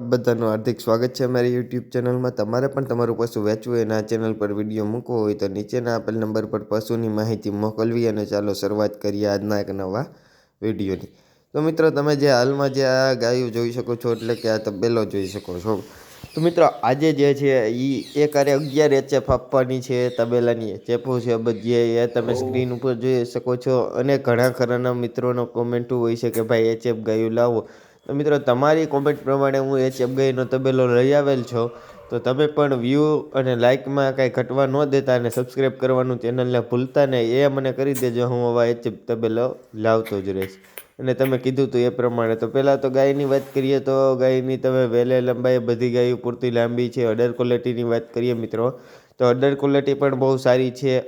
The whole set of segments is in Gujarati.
બધાનું હાર્દિક સ્વાગત છે અમારી યુટ્યુબ ચેનલમાં. તમારે પણ તમારું પશુ વેચવું હોય અને આ ચેનલ પર વીડિયો મૂકવો હોય તો નીચેના આપેલ નંબર પર પશુની માહિતી મોકલવી અને ચાલો શરૂઆત કરીએ આજના એક નવા વિડીયોની. તો મિત્રો, તમે જે હાલમાં જે આ ગાયો જોઈ શકો છો, એટલે કે આ તબેલો જોઈ શકો છો. તો મિત્રો, આજે જે છે એ એક આરે અગિયાર એચએફ આપવાની છે તબેલાની. ચેપો છે બધી. એ તમે સ્ક્રીન ઉપર જોઈ શકો છો. અને ઘણા ખરાના મિત્રોનો કોમેન્ટ હોય છે કે ભાઈ એચએફ ગાયું લાવો. તો મિત્રો, તમારી કોમેન્ટ પ્રમાણે હું એચ ચેપગાઈનો તબેલો લઈ આવેલ છો. તો તમે પણ વ્યૂ અને લાઇકમાં કાંઈ ઘટવા ન દેતા અને સબસ્ક્રાઈબ કરવાનું ચેનલને ભૂલતા નહીં. એ મને કરી દેજો, હું હવે એચ તબેલો લાવતો જ રહીશ. અને તમે કીધું હતું એ પ્રમાણે. તો પહેલાં તો ગાયની વાત કરીએ તો ગાયની તમે વહેલે લંબાઈ બધી ગાયો પૂરતી લાંબી છે. અડર ક્વોલિટીની વાત કરીએ મિત્રો, તો અડર ક્વોલિટી પણ બહુ સારી છે.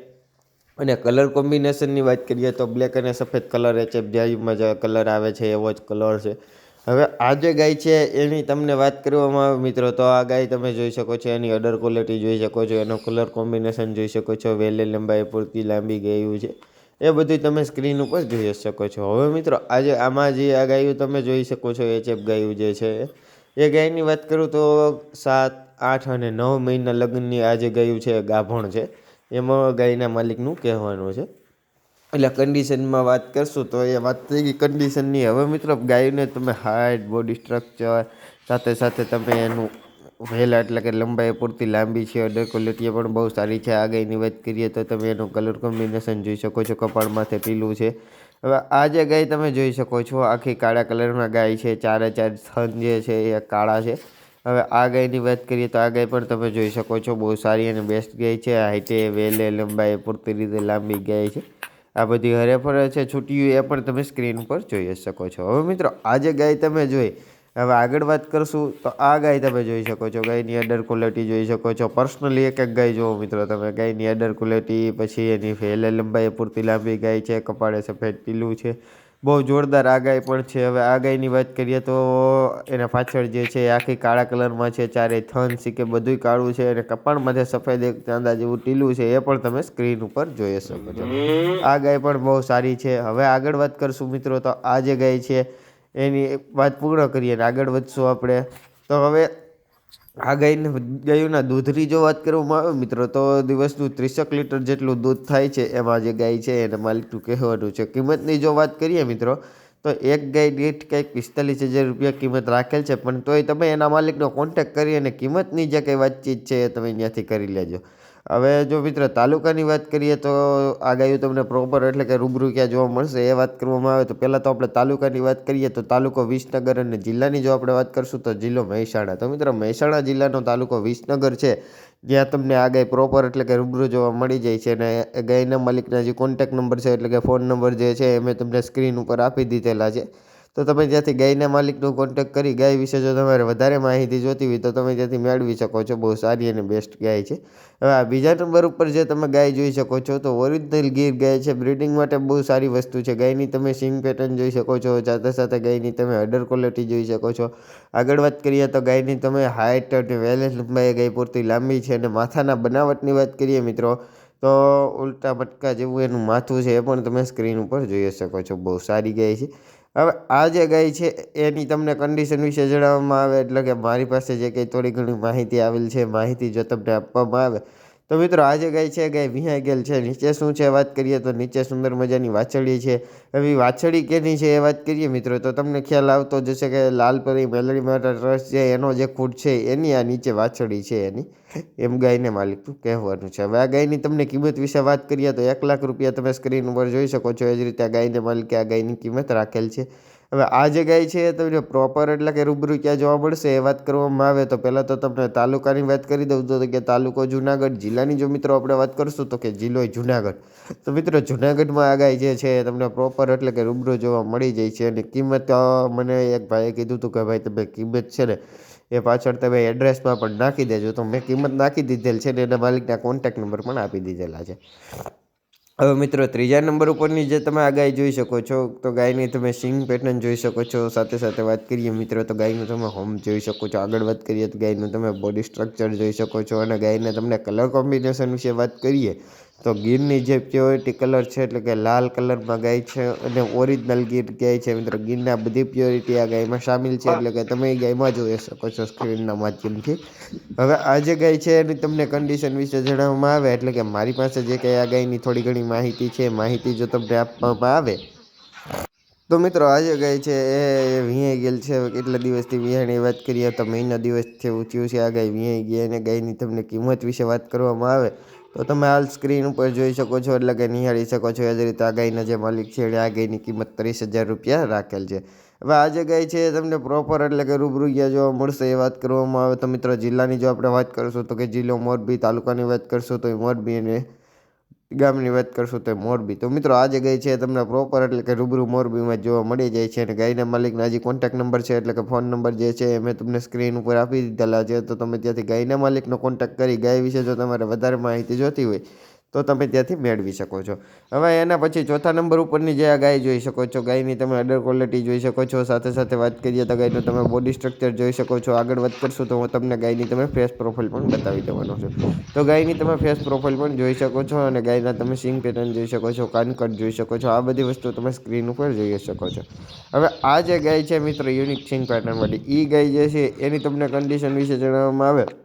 અને કલર કોમ્બિનેશનની વાત કરીએ તો બ્લેક અને સફેદ કલર એ છે. ગાયમાં જે કલર આવે છે, એવો જ કલર છે. હવે આ જે ગાય છે, એની તમને વાત કરવામાં આવે મિત્રો, તો આ ગાય તમે જોઈ શકો છો, એની અડર ક્વોલિટી જોઈ શકો છો, એનો કલર કોમ્બિનેશન જોઈ શકો છો, વેલે લંબાઈ પૂરતી લાંબી ગાયું છે, એ બધું તમે સ્ક્રીન ઉપર જોઈ શકો છો. હવે મિત્રો, આજે આમાં જે આ ગાયું તમે જોઈ શકો છો એ ચેપ ગાયું જે છે, એ ગાયની વાત કરું તો સાત, આઠ અને નવ મહિના લગ્નની આ જે ગાયું છે, ગાભણ છે, એમાં ગાયના માલિકનું કહેવાનું છે. એટલે કન્ડિશનમાં વાત કરશું તો એ વાત થઈ ગઈ કન્ડિશનની હવે મિત્રો ગાયને તમે હાઇટ બોડી સ્ટ્રક્ચર સાથે સાથે તમે એનું વહેલા એટલે કે લંબાઈ પૂરતી લાંબી છે અને ક્વોલિટી પણ બહુ સારી છે. આ ગાયની વાત કરીએ તો તમે એનું કલર કોમ્બિનેશન જોઈ શકો છો. કપાળ પીલું છે. હવે આ જે ગાય તમે જોઈ શકો છો, આખી કાળા કલરમાં ગાય છે. ચારે ચાર થન જે છે એ કાળા છે. હવે આ ગાયની વાત કરીએ તો આ ગાય પણ તમે જોઈ શકો છો. બહુ સારી અને બેસ્ટ ગાય છે. હાઈટે વેલે લંબાઈ પૂરતી રીતે લાંબી ગાય છે. આ બધી હરેફરે છે. છૂટ્યું એ પણ તમે સ્ક્રીન પર જોઈ શકો છો. હવે મિત્રો આ જે ગાય તમે જોઈ. હવે આગળ વાત કરશું તો આ ગાય તમે જોઈ શકો છો. ગાયની અડર ક્વોલિટી જોઈ શકો છો. પર્સનલી એક એક ગાય જોવો મિત્રો તમે. ગાયની અડર ક્વોલિટી પછી એની ફેલે લંબાઈ, પૂરતી લાંબી ગાય છે, કપાળે સફેદ પીલું છે. બહુ જોરદાર આગાહી પણ છે. હવે આ ગાયની વાત કરીએ તો એના પાછળ જે છે આખી કાળા કલરમાં છે ચારે થન કે બધું કાળું છે અને કપાળમાંથી સફેદ એક ચાંદા જેવું ટીલું છે એ પણ તમે સ્ક્રીન ઉપર જોઈ શકો છો. આ ગાય પણ બહુ સારી છે. હવે આગળ વાત કરશું મિત્રો, તો આ જે ગાય છે એની વાત પૂર્ણ કરીએ અને આગળ વધશું આપણે. તો હવે આ ગાયને ગાયોના દૂધની જો વાત કરવામાં આવે મિત્રો, તો દિવસનું ત્રીસેક લીટર જેટલું દૂધ થાય છે, એમાં જે ગાય છે એને માલિકનું કહેવાનું છે. કિંમતની જો વાત કરીએ મિત્રો, તો એક ગાય દીઠ કંઈક પિસ્તાલીસ હજાર રૂપિયા કિંમત રાખેલ છે, પણ તોય તમે એના માલિકનો કોન્ટેક કરી અને કિંમતની જે કંઈ વાતચીત છે એ તમે ત્યાંથી કરી લેજો. હવે જો મિત્ર, તાલુકાની વાત કરીએ તો આ ગાયું તમને પ્રોપર એટલે કે રૂબરૂ ક્યાં જોવા મળશે એ વાત કરવામાં આવે તો પહેલાં તો આપણે તાલુકાની વાત કરીએ તો તાલુકો વિસનગર અને જિલ્લાની જો આપણે વાત કરીશું તો જિલ્લો મહેસાણા. તો મિત્રો, મહેસાણા જિલ્લાનો તાલુકો વિસનગર છે. જ્યાં તમને આ ગાય પ્રોપર એટલે કે રૂબરૂ જોવા મળી જાય છે અને ગાયના માલિકના જે કોન્ટેક નંબર છે એટલે કે ફોન નંબર જે છે એ મેં તમને સ્ક્રીન ઉપર આપી દીધેલા છે. તો તમે ત્યાંથી ગાયના માલિકનો કોન્ટેક કરી ગાય વિશે જો તમારે વધારે માહિતી જોતી હોય તો તમે ત્યાંથી મેળવી શકો છો. બહુ સારી અને બેસ્ટ ગાય છે. હવે આ બીજા નંબર ઉપર જે તમે ગાય જોઈ શકો છો તો ઓરિજિનલ ગીર ગાય છે. બ્રિડિંગ માટે બહુ સારી વસ્તુ છે. ગાયની તમે સિંગ પેટર્ન જોઈ શકો છો. સાથે સાથે ગાયની તમે અડર ક્વોલિટી જોઈ શકો છો. આગળ વાત કરીએ તો ગાયની તમે હાઇટ અને વેલેન્સ લંબાઈ, ગાય પૂરતી લાંબી છે અને માથાના બનાવટની વાત કરીએ મિત્રો, તો ઉલટા મટકા જેવું એનું માથું છે એ પણ તમે સ્ક્રીન ઉપર જોઈ શકો છો. બહુ સારી ગાય છે. હવે આ જે ગાય છે, એની તમને કન્ડિશન વિશે જણાવવામાં આવે, એટલે કે મારી પાસે જે કંઈ થોડી ઘણી માહિતી આવેલ છે, માહિતી જો તમને આપવામાં આવે તો મિત્રો આજે ગાય છે ગાય વિહાઈ ગયેલ છે, નીચે શું છે વાત કરીએ તો નીચે સુંદર મજાની વાછળી છે. હવે વાછળી કેની છે એ વાત કરીએ મિત્રો તો તમને ખ્યાલ આવતો જશે કે લાલપરી મેલડી માટે રસ છે, એનો જે ખૂટ છે એની આ નીચે વાછળી છે એની. એમ ગાયને માલિકનું કહેવાનું છે. હવે આ ગાયની તમને કિંમત વિશે વાત કરીએ તો એક લાખ રૂપિયા તમે સ્ક્રીન ઉપર જોઈ શકો છો. એ જ રીતે આ ગાયને માલિકે આ ગાયની કિંમત રાખેલ છે. હવે આ જગ્યાએ છે તમને પ્રોપર એટલે કે રૂબરૂ ક્યાં જોવા મળશે એ વાત કરવામાં આવે તો પહેલાં તો તમને તાલુકાની વાત કરી દઉં. તો કે તાલુકો જુનાગઢ, જિલ્લાની જો મિત્રો આપણે વાત કરશું તો કે જિલ્લો જુનાગઢ. તો મિત્રો જુનાગઢમાં આગાહી જે છે તમને પ્રોપર એટલે કે રૂબરૂ જોવા મળી જાય છે અને કિંમત મને એક ભાઈએ કીધું હતું કે ભાઈ તમે કિંમત છે ને એ પાછળ તમે એડ્રેસમાં પણ નાખી દેજો. તો મેં કિંમત નાખી દીધેલ છે ને એના માલિકના કોન્ટેક નંબર પણ આપી દીધેલા છે. હવે મિત્રો, ત્રીજા નંબર ઉપરની જે તમે આ ગાય જોઈ શકો છો, તો ગાયની તમે સિંગ પેટર્ન જોઈ શકો છો. સાથે સાથે વાત કરીએ મિત્રો, તો ગાયનું તમે હોમ જોઈ શકો છો. આગળ વાત કરીએ તો ગાયનું તમે બોડી સ્ટ્રક્ચર જોઈ શકો છો. અને ગાયને તમને કલર કોમ્બિનેશન વિશે વાત કરીએ તો ગીરની જે પ્યોરિટી કલર છે એટલે કે લાલ કલરમાં ગાય છે અને ઓરિજિનલ ગીર ગાય છે મિત્રો. ગીરના બધી પ્યોરિટી આ ગાયમાં સામેલ છે એટલે કે તમે ગાયમાં જોઈ શકો છો સ્ક્રીનના માધ્યમથી. હવે આ જે ગાય છે એની તમને કન્ડિશન વિશે જણાવવામાં આવે એટલે કે મારી પાસે જે કંઈ આ ગાયની થોડી ઘણી માહિતી છે માહિતી જો તમને આપવામાં આવે. તો મિત્રો આજે ગાય છે એ વિયાઈ ગયેલ છે. કેટલા દિવસથી વિયાણી વાત કરીએ તો મહિના દિવસથી ઊંચ્યું છે આ ગાય વિયાઈ ગઈ અને ગાયની તમને કિંમત વિશે વાત કરવામાં આવે. તો તમે હાલ સ્ક્રીન ઉપર જોઈ શકો છો એટલે કે નિહાળી શકો છો. એ જ રીતે આ ગાયના જે માલિક છે, એણે આ ગાયની કિંમત ત્રીસ હજાર રૂપિયા રાખેલ છે. હવે આ જે ગાય છે તમને પ્રોપર એટલે કે રૂબરૂ ગયા જોવા મળશે એ વાત કરવામાં આવે. તો મિત્રો, જિલ્લાની જો આપણે વાત કરીશું તો કે જિલ્લો મોરબી તાલુકાની વાત કરશું તો એ મોરબી અને ગામની વાત કરશું તો મોરબી. તો મિત્રો આ જે ગાય છે તમને પ્રોપર એટલે કે રૂબરૂ મોરબીમાં જોવા મળી જાય છે અને ગાયના માલિકના હજી કોન્ટેક્ટ નંબર છે એટલે કે ફોન નંબર જે છે મેં તમને સ્ક્રીન ઉપર આપી દીધેલા છે. તો તમે ત્યાંથી ગાયના માલિકનો કોન્ટેક્ટ કરી ગાય વિશે જો તમારે વધારે માહિતી જોતી હોય તો તમે ત્યાંથી મેળવી શકો છો. હવે એના પછી ચોથા નંબર ઉપરની જે આ ગાય જોઈ શકો છો, ગાયની તમે અડર ક્વોલિટી જોઈ શકો છો, સાથે સાથે વાત કરીએ તો ગાયનું તમે બોડી સ્ટ્રક્ચર જોઈ શકો છો. આગળ વાત કરશું તો હું તમને ગાયની તમે ફેસ પ્રોફાઇલ પણ બતાવી દેવાનો છું. તો ગાયની તમે ફેસ પ્રોફાઇલ પણ જોઈ શકો છો અને ગાયના તમે સિંગ પેટર્ન જોઈ શકો છો કાનકટ જોઈ શકો છો. આ બધી વસ્તુ તમે સ્ક્રીન ઉપર જોઈ શકો છો. હવે આ જે ગાય છે મિત્ર યુનિક સિંગ પેટર્નવાળી એ ગાય જે છે એની તમને કન્ડિશન વિશે જણાવવામાં આવે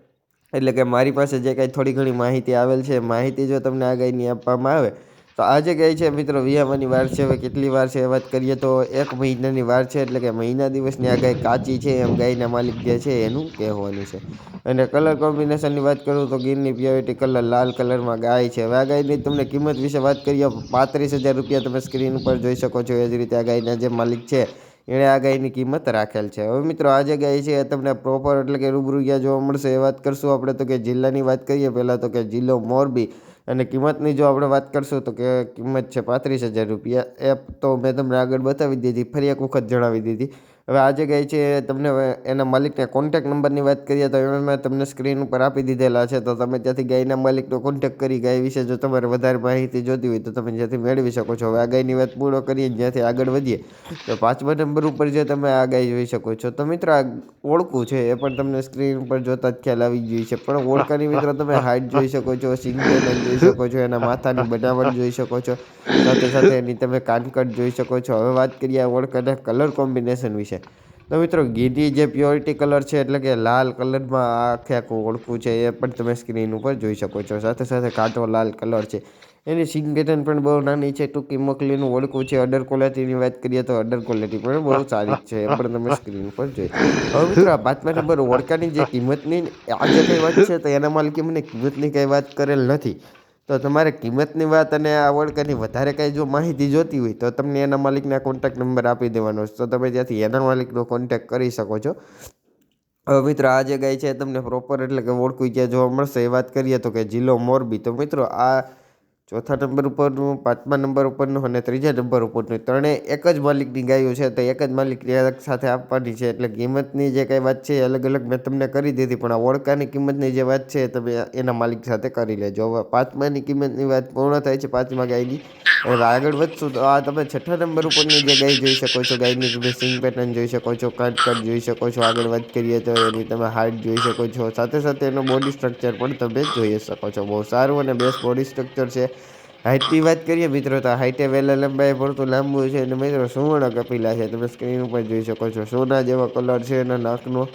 એટલે કે મારી પાસે જે કાંઈ થોડી ઘણી માહિતી આવેલ છે માહિતી જો તમને આ ગાયની આપવામાં આવે, તો આ જે ગાય છે, મિત્રો, વિયામાની વાર છે, હવે કેટલી વાર છે? એ વાત કરીએ તો એક મહિનાની વાર છે, એટલે કે મહિના દિવસની આ ગાય કાચી છે, એમ ગાયના માલિક જે છે એનું કહેવાનું છે. અને કલર કોમ્બિનેશનની વાત કરું તો ગીરની પ્યોરિટી કલર લાલ કલરમાં ગાય છે. હવે આ ગાયની તમને કિંમત વિશે વાત કરીએ, પાંત્રીસ હજાર રૂપિયા તમે સ્ક્રીન ઉપર જોઈ શકો છો, એ જ રીતે આ ગાયના જે માલિક છે એણે આ ગાયની કિંમત રાખેલ છે. હવે મિત્રો, આ જે ગાય છે એ તમને પ્રોપર એટલે કે રૂબરૂ ગયા જોવા મળશે. એ વાત કરશું આપણે તો કે જિલ્લાની વાત કરીએ, પહેલાં તો કે જિલ્લો મોરબી. અને કિંમતની જો આપણે વાત કરશું તો કે કિંમત છે પાંત્રીસ હજાર રૂપિયા. એપ તો મેં તમને આગળ બતાવી દીધી, ફરી એક વખત જણાવી દીધી. હવે આ જે ગાય છે, તમને એના માલિકને કોન્ટેક નંબરની વાત કરીએ તો એમાં મેં તમને સ્ક્રીન ઉપર આપી દીધેલા છે. તો તમે ત્યાંથી ગાયના માલિકનો કોન્ટેક કરી ગાય વિશે જો તમારે વધારે માહિતી જોતી હોય તો તમે જ્યાંથી મેળવી શકો છો. હવે આ ગાયની વાત પૂરો કરીએ, જ્યાંથી આગળ વધીએ, તો પાંચમા નંબર ઉપર જે તમે આ ગાય જોઈ શકો છો. તો મિત્રો આ ઓળખું છે, એ પણ તમને સ્ક્રીન ઉપર જોતા જ ખ્યાલ આવી ગઈ છે. પણ ઓળખાની મિત્રો તમે હાઇટ જોઈ શકો છો સિંગલ જોઈ શકો છો, એના માથાની બનાવટ જોઈ શકો છો. સાથે સાથે એની તમે કાનકટ જોઈ શકો છો. હવે વાત કરીએ ઓળખાના કલર કોમ્બિનેશન વિશે. તો મિત્રો ગીરી જે પ્યોરિટી કલર છે, એટલે કે લાલ કલરમાં આખે આખું ઓળખું છે, એ પણ તમે સ્ક્રીન ઉપર જોઈ શકો છો. સાથે સાથે કાટો લાલ કલર છે. એની સિંગ પેટર્ન પણ બહુ નાની છે, ટૂંકી મોકલીનું ઓળખું છે. અડર ક્વોલિટીની વાત કરીએ તો અડર ક્વોલિટી પણ બહુ સારી છે, એ પણ તમે સ્ક્રીન ઉપર જોઈ. હવે મિત્રો, આ પાંચમા નંબર ઓળખાની જે કિંમતની આજે કંઈ વાત છે, તો એના માલિકે મને કિંમતની કંઈ વાત કરેલ નથી. તો તમારે કિંમતની વાત અને આ ઓળખાની વધારે કાંઈ જો માહિતી જોતી હોય, તો તમને એના માલિકના કોન્ટેક્ટ નંબર આપી દેવાનો તો તમે ત્યાંથી એના માલિકનો કોન્ટેક્ટ કરી શકો છો. હવે મિત્રો, આ જે ગાય છે તમને પ્રોપર એટલે કે ઓળખું ક્યાં જોવા મળશે એ વાત કરીએ તો કે જિલ્લો મોરબી. તો મિત્રો, આ ચોથા નંબર ઉપરનું, પાંચમા નંબર ઉપરનું અને ત્રીજા નંબર ઉપરનું. ત્રણેય એક જ માલિકની ગાયો છે, તો એક જ માલિકની સાથે આપવાની છે. એટલે કિંમતની જે કંઈ વાત છે એ અલગ અલગ મેં તમને કરી દીધી, પણ આ ઓળખાની કિંમતની જે વાત છે તમે એના માલિક સાથે કરી લેજો. હવે પાંચમાની કિંમતની વાત પૂર્ણ થાય છે, પાંચમા ગાયની. હવે આગળ વધશું તો આ તમે છઠ્ઠા નંબર ઉપરની જે ગાય જોઈ શકો છો, ગાયની તમે સિંગ પેટર્ન જોઈ શકો છો કટ કટ જોઈ શકો છો. આગળ વાત કરીએ તો એની તમે હાઇટ જોઈ શકો છો. સાથે સાથે એનો બોડી સ્ટ્રક્ચર પણ તમે જોઈ શકો છો. બહુ સારું અને બેસ્ટ બોડી સ્ટ્રક્ચર છે. હાઇટની વાત કરીએ મિત્રો, તો હાઇટે વહેલા લંબાઈ પડતું લાંબુ છે. અને મિત્રો, સુવર્ણ કપિલા છે. તમે સ્ક્રીન ઉપર જોઈ શકો છો. સોના જેવો કલર છે એના નાકનો.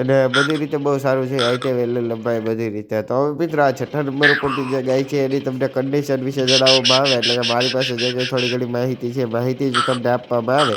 અને બધી રીતે બહુ સારું છે હાઇટે વહેલે લંબાઈ બધી રીતે. તો હવે મિત્રો, આ છઠ્ઠા નંબર ઉપરથી જે ગાય છે, એની તમને કન્ડિશન વિશે જણાવવામાં આવે, એટલે કે મારી પાસે જે કંઈ થોડી ઘણી માહિતી છે માહિતી જ તમને આપવામાં આવે.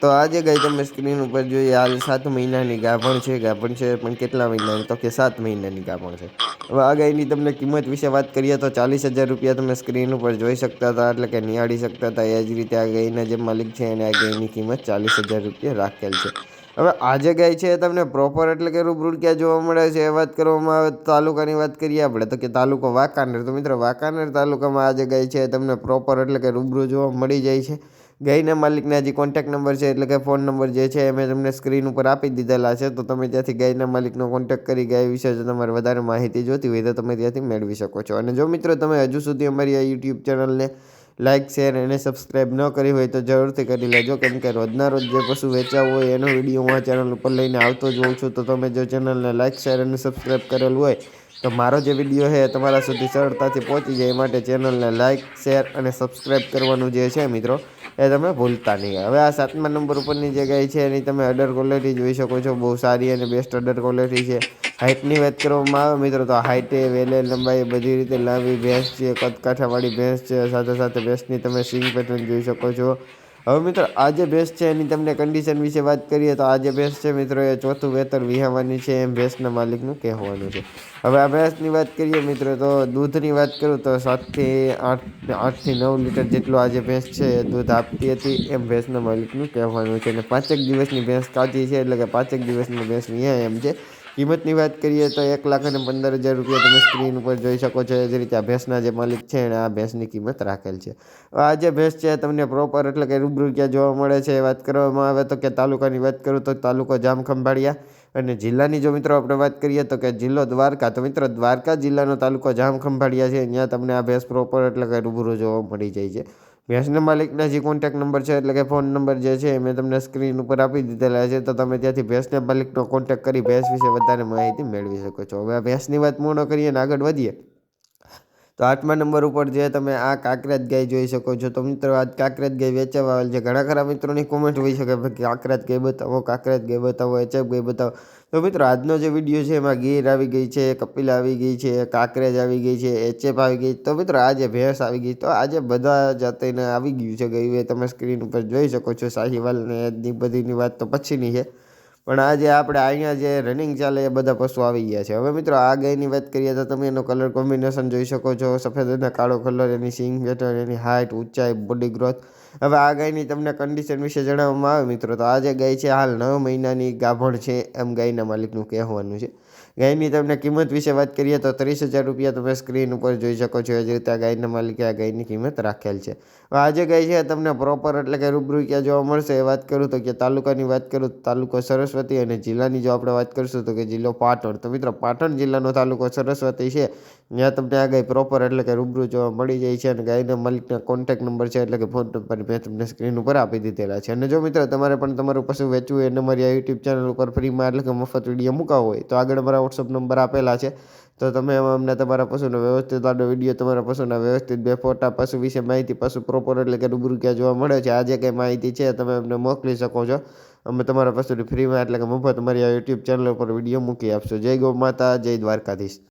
તો આ જે તમે સ્ક્રીન ઉપર જોઈએ હાલ સાત મહિનાની ગાભણ છે ગાભણ છે પણ કેટલા મહિનાની? તો કે સાત મહિનાની ગાભણ છે. હવે આ ગાયની તમને કિંમત વિશે વાત કરીએ, તો ચાલીસ હજાર રૂપિયા તમે સ્ક્રીન ઉપર જોઈ શકતા હતા, એટલે કે નિહાળી શકતા હતા. એ જ રીતે આ ગાયના જે માલિક છે, એને આ ગાયની કિંમત ચાલીસ હજાર રૂપિયા રાખેલ છે. હવે આ જે ગાય છે તમને પ્રોપર એટલે કે રૂબરૂ ક્યાં જોવા મળે છે એ વાત કરવામાં આવે, તાલુકાની વાત કરીએ આપણે, તો કે તાલુકો વાંકાનેર, તો મિત્રો વાંકાનેર તાલુકામાં આ જે ગાય છે તમને પ્રોપર એટલે કે રૂબરૂ જોવા મળી જાય છે. ગાયના માલિકના જે કોન્ટેક નંબર છે, એટલે કે ફોન નંબર જે છે મેં તમને સ્ક્રીન ઉપર આપી દીધેલા છે, તો તમે ત્યાંથી ગાયના માલિકનો કોન્ટેક કરી ગાય વિશે જો તમારે વધારે માહિતી જોતી હોય તો તમે ત્યાંથી મેળવી શકો છો. અને જો મિત્રો તમે હજુ સુધી અમારી આ યુટ્યુબ ચેનલને લાઇક શેર અને સબસ્ક્રાઈબ ન કરી હોય તો જરૂરથી કરી લેજો. કેમ કે રોજના રોજ જે પશુ વેચાવું હોય એનો વીડિયો હું આ ચેનલ ઉપર લઈને આવતો જ હોઉં છું. તો તમે જો ચેનલને લાઇક શેર અને સબસ્ક્રાઈબ કરેલું હોય તો મારો જે વીડિયો છે એ તમારા સુધી સરળતાથી પહોંચી જાય. એ માટે ચેનલને લાઇક શેર અને સબસ્ક્રાઈબ કરવાનું જે છે મિત્રો એ તમે ભૂલતા નહીં. હવે આ સાતમા નંબર ઉપરની જગ્યાએ છે એની તમે અડર ક્વોલિટી જોઈ શકો છો. બહુ સારી અને બેસ્ટ અડર ક્વોલિટી છે. હાઇટની વાત કરવામાં આવે, મિત્રો, તો હાઇટે વેલે, લંબાઈ બધી રીતે લાંબી ભેંસ છે, કદકાઠાવાળી ભેંસ છે. સાથે સાથે ભેંસની તમે સિંગ પેટર્ન જોઈ શકો છો. હવે મિત્રો, આજે ભેંસ છે એની તમને કન્ડિશન વિશે વાત કરીએ તો આજે ભેંસ છે મિત્રો, એ ચોથું વેતર વિહાવાની છે એમ ભેંસના માલિકનું કહેવાનું છે. હવે આ ભેંસની વાત કરીએ મિત્રો, તો દૂધની વાત કરું તો સાતથી આઠ, આઠથી નવ લીટર જેટલું આજે ભેંસ છે દૂધ આપતી હતી એમ ભેંસના માલિકનું કહેવાનું છે. અને પાંચેક દિવસની ભેંસ કાચી છે, એટલે કે પાંચેક દિવસની ભેંસ વિહા એમ છે. કિંમતની વાત કરીએ તો એક લાખ અને પંદર હજાર રૂપિયા તમે સ્ક્રીન ઉપર જોઈ શકો છો. એ જ રીતે આ ભેંસના જે માલિક છે એણે આ ભેંસની કિંમત રાખેલ છે. આ જે ભેંસ છે, તમને પ્રોપર એટલે કે રૂબરૂ ક્યાં જોવા મળે છે. એ વાત કરવામાં આવે તો કે તાલુકાની વાત કરું તો તાલુકો જામ ખંભાળિયા અને જિલ્લાની જો મિત્રો આપણે વાત કરીએ તો કે જિલ્લો દ્વારકા. તો મિત્રો દ્વારકા જિલ્લાનો તાલુકો જામ ખંભાળિયા છે. ત્યાં તમને આ ભેંસ પ્રોપર એટલે કે રૂબરૂ જોવા મળી જાય છે. ભેંસના માલિકના જે કોન્ટેક નંબર છે, એટલે કે ફોન નંબર જે છે મેં તમને સ્ક્રીન ઉપર આપી દીધેલા છે, તો તમે ત્યાંથી ભેંસના માલિકનો કોન્ટેક કરી ભેંસ વિશે વધારે માહિતી મેળવી શકો છો. હવે આ ભેંસની વાત પૂર્ણ કરીએ અને આગળ વધીએ. તો આઠમા નંબર ઉપર જે તમે આ કાંકરેજ ગાય જોઈ શકો છો, તો મિત્રો આજ કાંકરેજ ગાય વેચાવા આવેલ છે. ઘણા ખરા મિત્રોની કોમેન્ટ હોઈ શકે કે કાંકરેજ ગાય બતાવો, કાંકરેજ ગાય બતાવો, એચએફ ગાય બતાવો. તો મિત્રો આજનો જે વીડિયો છે એમાં ગીર આવી ગઈ છે, કપિલ આવી ગઈ છે, કાંકરેજ આવી ગઈ છે, એચએફ આવી ગઈ. તો મિત્રો આજે ભેંસ આવી ગઈ. તો આજે બધા જાતિને આવી ગયું છે ગયું એ તમે સ્ક્રીન ઉપર જોઈ શકો છો. સાહીવાલ ને બધીની વાત તો પછીની છે. પણ આજે આપણે અહીંયા જે રનિંગ ચાલે એ બધા પશુ આવી ગયા છે. હવે મિત્રો આ ગાયની વાત કરીએ તો તમે એનો કલર કોમ્બિનેશન જોઈ શકો છો. સફેદ અને કાળો કલર એની સિંગ પેટર્ન એની હાઇટ ઊંચાઈ બોડી ગ્રોથ હવે આ ગાયની તમને કન્ડિશન વિશે જણાવવામાં આવે મિત્રો. તો આ જે ગાય છે, હાલ નવ મહિનાની ગાભણ છે એમ ગાયના માલિકનું કહેવાનું છે. ગાયની તમને કિંમત વિશે વાત કરીએ તો ત્રીસ હજાર રૂપિયા તમે સ્ક્રીન ઉપર જોઈ શકો છો. એ જ રીતે આ ગાયના માલિકે આ ગાયની કિંમત રાખેલ છે. હવે આ ગાય છે તમને પ્રોપર એટલે કે રૂબરૂ ક્યાં જોવા મળશે એ વાત કરું તો કે તાલુકાની વાત કરું તો તાલુકો સરસ્વતી અને જિલ્લાની જો આપણે વાત કરીશું તો કે જિલ્લો પાટણ. તો મિત્રો પાટણ જિલ્લાનો તાલુકો સરસ્વતી છે. ત્યાં તમને આ ગાય પ્રોપર એટલે કે રૂબરૂ જોવા મળી જાય છે અને ગાયના માલિકના કોન્ટેક નંબર છે એટલે કે ફોન નંબર મેં તમને સ્ક્રીન ઉપર આપી દીધેલા છે. અને જો મિત્રો તમારે પણ તમારું પશુ વેચવું હોય અને મારી આ યુટ્યુબ ચેનલ ઉપર ફ્રીમાં એટલે કે મફત વીડિયો મૂકાવો હોય તો આગળ મારા વોટ્સઅપ નંબર આપેલા છે. તો તમે અમને તમારા પશુનો વ્યવસ્થિત આડો વીડિયો તમારા પશુના વ્યવસ્થિત બે ફોટા પશુ વિશે માહિતી, પશુ પ્રોપર એટલે કે રૂબરૂ ક્યાં જોવા મળે છે આ જે કંઈ માહિતી છે, તમે અમને મોકલી શકો છો. અમે તમારા પશુની ફ્રીમાં એટલે કે મફત અમારી આ યુટ્યુબ ચેનલ ઉપર વીડિયો મૂકી આપશો. જય ગૌ માતા, જય દ્વારકાધીશ.